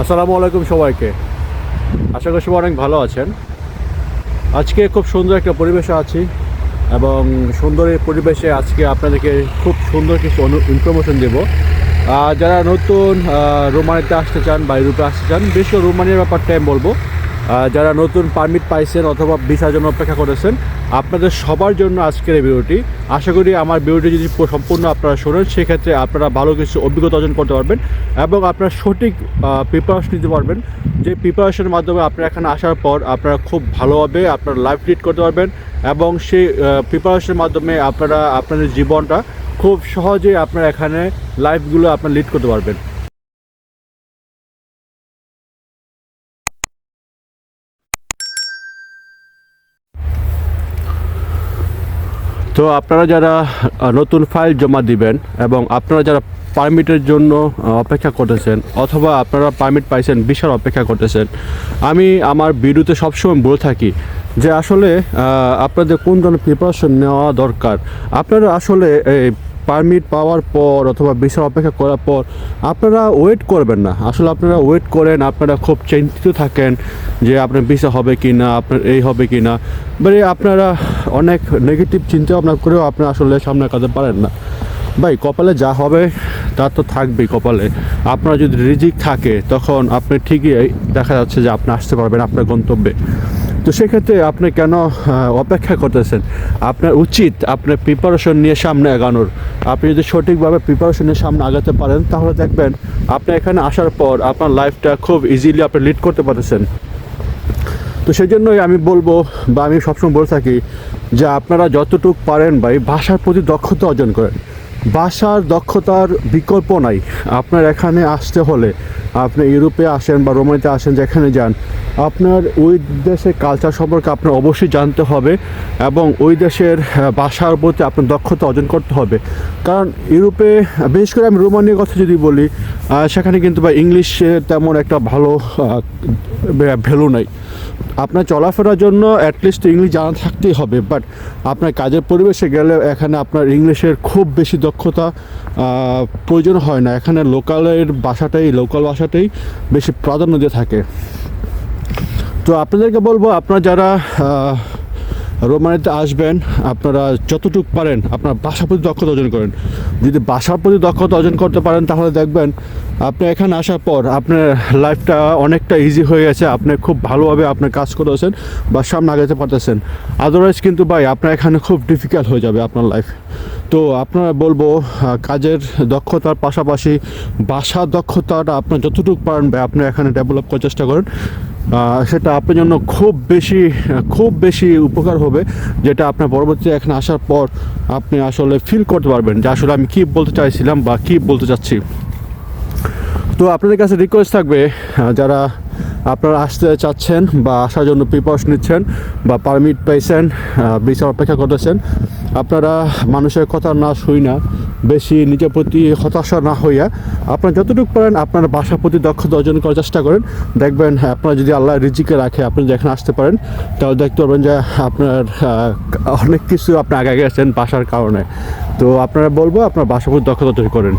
আসসালামু আলাইকুম সবাইকে। আশা করি সবাই অনেক ভালো আছেন। আজকে খুব সুন্দর একটা পরিবেশে আছি এবং সুন্দর পরিবেশে আজকে আপনাদেরকে খুব সুন্দর কিছু ইনফরমেশন দেবো। যারা নতুন রোমানিতে আসতে চান বা ইউরোপে আসতে চান বেশি রোমানির ব্যাপারটা আমি বলব। যারা নতুন পারমিট পাইছেন অথবা ভিসার জন্য অপেক্ষা করেছেন, আপনাদের সবার জন্য আজকের এই ভিডিওটি। আশা করি আমার ভিডিওটি যদি সম্পূর্ণ আপনারা শোনেন, সেক্ষেত্রে আপনারা ভালো কিছু অভিজ্ঞতা অর্জন করতে পারবেন এবং আপনারা সঠিক প্রিপারেশন নিতে পারবেন। যে প্রিপারেশনের মাধ্যমে আপনারা এখানে আসার পর আপনারা খুব ভালোভাবে আপনার লাইফ লিড করতে পারবেন এবং সেই প্রিপারেশনের মাধ্যমে আপনারা আপনাদের জীবনটা খুব সহজেই আপনারা এখানে লাইফগুলো আপনারা লিড করতে পারবেন। তো আপনারা যারা নতুন ফাইল জমা দিবেন এবং আপনারা যারা পারমিটের জন্য অপেক্ষা করতেছেন অথবা আপনারা পারমিট পাইছেন, বিশাল অপেক্ষা করতেছেন, আমি আমার ভিডিওতে সবসময় বলে থাকি যে আসলে আপনাদের কোন ধরনের প্রিপারেশন নেওয়া দরকার। আপনারা আসলে এই পারমিট পাওয়ার পর অথবা ভিসা অপেক্ষা করার পর আপনারা ওয়েট করবেন না। আসলে আপনারা ওয়েট করেন, আপনারা খুব চিন্তিত থাকেন যে আপনার ভিসা হবে কি না আপনার এই হবে কি না মানে আপনারা অনেক নেগেটিভ চিন্তা ভাবনা করেও আপনি আসলে সামনে কাজে পারেন না। ভাই, কপালে যা হবে, তা তো থাকবেই কপালে। আপনার যদি রিজিক থাকে, তখন আপনি ঠিকই দেখা যাচ্ছে যে আপনি আসতে পারবেন আপনার গন্তব্যে। তো সেক্ষেত্রে আপনি কেন অপেক্ষা করতেছেন? আপনার উচিত আপনার প্রিপারেশন নিয়ে সামনে এগানোর আপনি যদি সঠিকভাবে প্রিপারেশন নিয়ে সামনে আগাতে পারেন, তাহলে দেখবেন আপনি এখানে আসার পর আপনার লাইফটা খুব ইজিলি আপনি লিড করতে পারতেছেন। তো সেই জন্যই আমি বলব বা আমি সবসময় বলে থাকি যে আপনারা যতটুকু পারেন ভাই ভাষার প্রতি দক্ষতা অর্জন করেন। ভাষার দক্ষতার বিকল্প নাই। আপনার এখানে আসতে হলে আপনি ইউরোপে আসেন বা রোমানিতে আসেন, যেখানে যান, আপনার ওই দেশের কালচার সম্পর্কে আপনার অবশ্যই জানতে হবে এবং ওই দেশের ভাষার প্রতি আপনার দক্ষতা অর্জন করতে হবে। কারণ ইউরোপে, বিশেষ করে আমি রোমানিয়ার কথা যদি বলি সেখানে কিন্তু বা ইংলিশের তেমন একটা ভালো ভ্যালু নাই। আপনার চলাফেরার জন্য অ্যাটলিস্ট ইংলিশ জানা থাকতেই হবে বাট আপনার কাজের পরিবেশে গেলে এখানে আপনার ইংলিশের খুব বেশি দক্ষতা প্রয়োজন হয় না। এখানে লোকালের ভাষাটাই লোকাল ভাষাটাই বেশি প্রাধান্য দিয়ে থাকে। তো আপনাদেরকে বলব, আপনারা যারা রোমানিতে আসবেন, আপনারা যতটুকু পারেন আপনার ভাষার প্রতি দক্ষতা অর্জন করেন। যদি বাসার প্রতি দক্ষতা অর্জন করতে পারেন, তাহলে দেখবেন আপনি এখানে আসার পর আপনার লাইফটা অনেকটা ইজি হয়ে গেছে, আপনি খুব ভালোভাবে আপনার কাজ করতেছেন বা সামনে আগাতে পারতেছেন। আদারওয়াইজ কিন্তু ভাই, আপনার এখানে খুব ডিফিকাল্ট হয়ে যাবে আপনার লাইফ তো আপনারা বলব কাজের দক্ষতার পাশাপাশি ভাষার দক্ষতাটা আপনার যতটুকু পারেন ভাই, আপনি এখানে ডেভেলপ করার চেষ্টা করেন। সেটা আপনার জন্য খুব বেশি খুব বেশি উপকার হবে, যেটা আপনার পরবর্তী এখানে আসার পর আপনি আসলে ফিল করতে পারবেন যে আসলে আমি কি বলতে চাইছিলাম বা কি বলতে চাচ্ছি। তো আপনাদের কাছে রিকোয়েস্ট থাকবে যারা আপনারা আসতে চাচ্ছেন বা আসার জন্য প্রিপারেশন নিচ্ছেন বা পারমিট পাইছেন ভিসা অপেক্ষা করতেছেন, আপনারা মানুষের কথা না শুই না বেশি নিজের প্রতি হতাশা না হইয়া আপনারা যতটুকু পারেন আপনার ভাষার প্রতি দক্ষতা অর্জন করার চেষ্টা করেন। দেখবেন হ্যাঁ, আপনারা যদি আল্লাহ রিজিকে রাখে আপনি যেখানে আসতে পারেন তাহলে দেখতে পারবেন যে আপনার অনেক কিছু আপনি আগে গেছেন বাসার কারণে। তো আপনারা বলব আপনার ভাষার প্রতি দক্ষতা অর্জন করেন।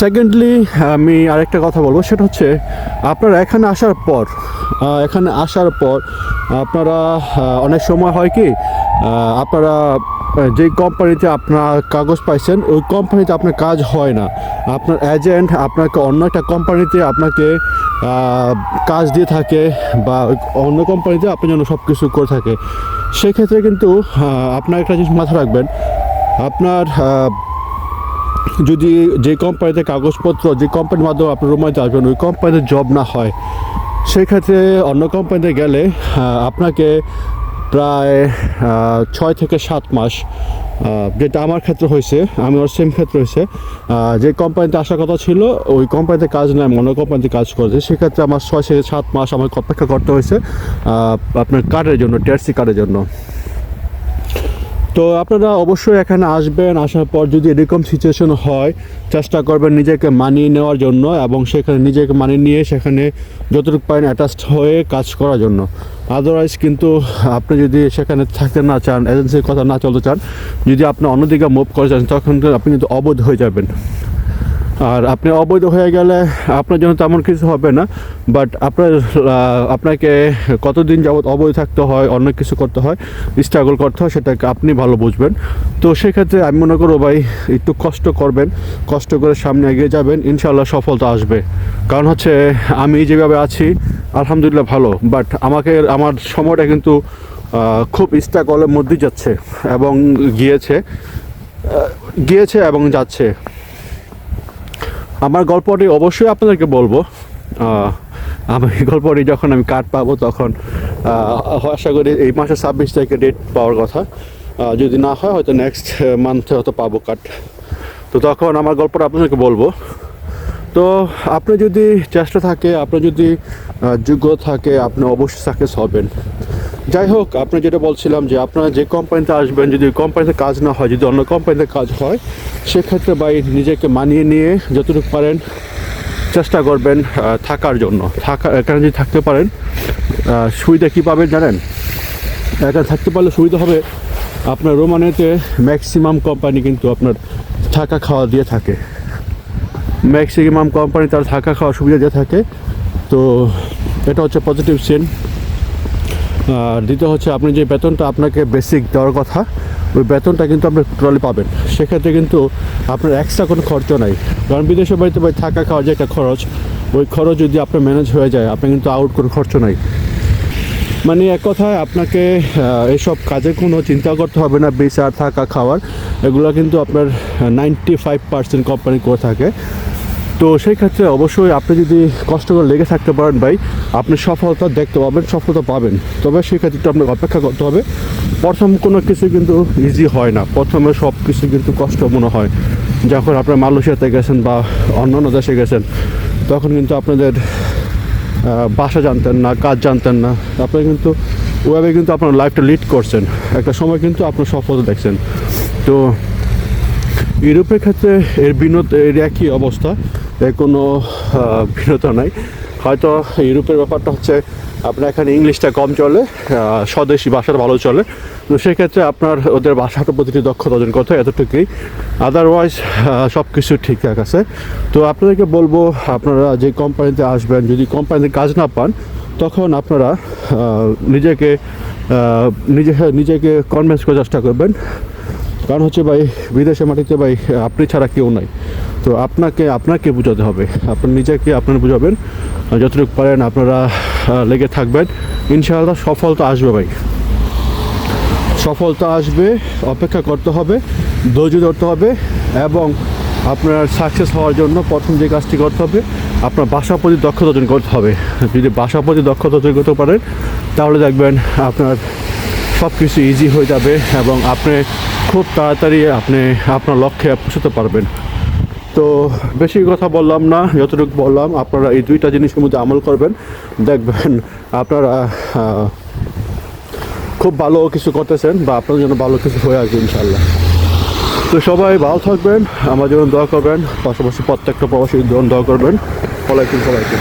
সেকেন্ডলি আমি আরেকটা কথা বলব সেটা হচ্ছে আপনারা এখানে আসার পর এখানে আসার পর আপনারা অনেক সময় হয় কি আপনারা যেই কোম্পানিতে আপনার কাগজ পাইছেন, ওই কোম্পানিতে আপনার কাজ হয় না। আপনার এজেন্ট আপনাকে অন্য একটা কোম্পানিতে আপনাকে কাজ দিয়ে থাকে বা অন্য কোম্পানিতে আপনি যেন সব কিছু করে থাকে। সেক্ষেত্রে কিন্তু আপনার একটা জিনিস মাথায় রাখবেন, আপনার যদি যে কোম্পানিতে কাগজপত্র, যে কোম্পানির মাধ্যমে আপনি রোমাইতে আসবেন, ওই কোম্পানিতে জব না হয়, সেক্ষেত্রে অন্য কোম্পানিতে গেলে আপনাকে প্রায় ছয় থেকে সাত মাস যেটা আমার ক্ষেত্রে হয়েছে, আমি ওর সেম ক্ষেত্রে হয়েছে। যে কোম্পানিতে আসার কথা ছিল, ওই কোম্পানিতে কাজ নয় আমি কোম্পানিতে কাজ করেছে। সেক্ষেত্রে আমার ছয় থেকে সাত মাস আমাকে অপেক্ষা করতে হয়েছে আপনার কার্ডের জন্য টিআরসি কার্ডের জন্য। তো আপনারা অবশ্যই এখানে আসবেন, আসার পর যদি এরকম সিচুয়েশন হয়, চেষ্টা করবেন নিজেকে মানিয়ে নেওয়ার জন্য এবং সেখানে নিজেকে মানিয়ে নিয়ে সেখানে যতটুকু পারেন অ্যাটাচড হয়ে কাজ করার জন্য। আদারওয়াইজ কিন্তু আপনি যদি সেখানে থাকতে না চান এজেন্সির কথা না চলতে চান, যদি আপনি অন্যদিকে মুভ করে চান, তখন আপনি কিন্তু অবধ হয়ে যাবেন। আর আপনি অবৈধ হয়ে গেলে আপনার জন্য তেমন কিছু হবে না বাট আপনার আপনাকে কতদিন যাবত অবৈধ থাকতে হয়, অন্য কিছু করতে হয় স্ট্রাগল করতে হয়, সেটাকে আপনি ভালো বুঝবেন। তো সেক্ষেত্রে আমি মনে করব ভাই, একটু কষ্ট করবেন, কষ্ট করে সামনে এগিয়ে যাবেন ইনশাল্লাহ সফলতা আসবে। কারণ হচ্ছে, আমি যেভাবে আছি, আলহামদুলিল্লাহ ভালো বাট আমাকে, আমার সময়টা কিন্তু খুব স্ট্রাগলের মধ্যেই যাচ্ছে এবং গিয়েছে গিয়েছে এবং যাচ্ছে। আমার গল্পটি অবশ্যই আপনাদেরকে বলব। আমি গল্পটি যখন আমি কার্ড পাবো তখন আশা করি এই মাসের ছাব্বিশ তারিখে ডেট পাওয়ার কথা। যদি না হয়, হয়তো নেক্সট মান্থে হয়তো পাবো কার্ড তো তখন আমার গল্পটা আপনাদেরকে বলব। তো আপনি যদি চেষ্টা থাকে আপনার যদি যোগ্য থাকে, আপনি অবশ্যই সাকসেস হবেন। যাই হোক, আপনি যেটা বলছিলাম যে আপনারা যে কোম্পানিতে আসবেন, যদি কোম্পানিতে কাজ না হয়, যদি অন্য কোম্পানিতে কাজ হয়, সেক্ষেত্রে ভাই নিজেকে মানিয়ে নিয়ে যতটুকু পারেন চেষ্টা করবেন থাকার জন্য। থাকা, এখানে যদি থাকতে পারেন সুবিধা কী পাবেন জানেন? এখানে থাকতে পারলে সুবিধা হবে, আপনার রোমানেতে ম্যাক্সিমাম কোম্পানি কিন্তু আপনার থাকা খাওয়া দিয়ে থাকে। ম্যাক্সিমাম কোম্পানি তার থাকা খাওয়ার সুবিধা দিয়ে থাকে। তো এটা হচ্ছে পজিটিভ সিন আর দ্বিতীয় হচ্ছে আপনি যে বেতনটা আপনাকে বেসিক দেওয়ার কথা, ওই বেতনটা কিন্তু আপনি টোটালি পাবেন। সেক্ষেত্রে কিন্তু আপনার এক্সট্রা কোনো খরচ নাই। কারণ বিদেশে বাড়িতে ভাই থাকা খাওয়ার যে একটা খরচ, ওই খরচ যদি আপনার ম্যানেজ হয়ে যায় আপনি কিন্তু আউট কোনো খরচ নাই। মানে এক কথায় আপনাকে এসব কাজে কোনো চিন্তা করতে হবে না, বিচার, থাকা, খাওয়ার, এগুলো কিন্তু আপনার নাইনটি ফাইভ পার্সেন্ট কোম্পানি করে থাকে। তো সেই ক্ষেত্রে অবশ্যই আপনি যদি কষ্ট করে লেগে থাকতে পারেন ভাই, আপনি সফলতা দেখতে পাবেন, সফলতা পাবেন। তবে সেই ক্ষেত্রে একটু আপনাকে অপেক্ষা করতে হবে। প্রথম কোনো কিছু কিন্তু ইজি হয় না। প্রথমে সব কিছু কিন্তু কষ্ট মনে হয়। যখন আপনার মালয়েশিয়াতে গেছেন বা অন্যান্য দেশে গেছেন, তখন কিন্তু আপনাদের বাসা জানতেন না, কাজ জানতেন না। আপনি কিন্তু ওভাবে কিন্তু আপনার লাইফটা লিড করছেন। একটা সময় কিন্তু আপনার সফলতা দেখছেন। তো, ইউরোপের ক্ষেত্রে এর বিনোদ, এর একই অবস্থা। কোনো ভিন্নতা নাই। হয়তো ইউরোপের ব্যাপারটা হচ্ছে আপনার এখানে ইংলিশটা কম চলে স্বদেশি ভাষাটা ভালো চলে। তো সেক্ষেত্রে আপনার ওদের ভাষাটা প্রতিটি দক্ষতা অর্জন করতে এতটুকুই। আদারওয়াইজ সব কিছু ঠিকঠাক আছে। তো আপনাদেরকে বলব, আপনারা যে কোম্পানিতে আসবেন, যদি কোম্পানিতে কাজ না পান, তখন আপনারা নিজেকে নিজে, নিজেকে কনভিন্স করার চেষ্টা করবেন। কারণ হচ্ছে ভাই বিদেশে মাটিতে ভাই, আপনি ছাড়া কেউ নাই। তো আপনাকে আপনাকে বোঝাতে হবে। আপনি নিজেকে আপনার বুঝাবেন। যতটুকু পারেন আপনারা লেগে থাকবেন। ইনশাআল্লাহ সফলতা আসবে ভাই। সফলতা আসবে, অপেক্ষা করতে হবে, ধৈর্য ধরতে হবে এবং আপনার সাকসেস হওয়ার জন্য প্রথম যে কাজটি করতে হবে, আপনার বাসা প্রতি দক্ষতা অর্জন করতে হবে। যদি বাসা প্রতি দক্ষতা অর্জন করতে পারেন, তাহলে দেখবেন আপনার সব কিছু ইজি হয়ে যাবে এবং আপনি খুব তাড়াতাড়ি আপনি আপনার লক্ষ্যে পৌঁছতে পারবেন। তো বেশি কথা বললাম না, যতটুকু বললাম, আপনারা এই দুইটা জিনিসের মধ্যে আমল করবেন। দেখবেন আপনারা খুব ভালো কিছু করতেছেন বা আপনার জন্য ভালো কিছু হয়ে আসবে ইনশাল্লাহ তো সবাই ভালো থাকবেন, আমার জন্য দোয়া করবেন, পাশাপাশি প্রত্যেকটা প্রবাসীর জন্য দোয়া করবেন। ওয়ালাইকুম সবাইকে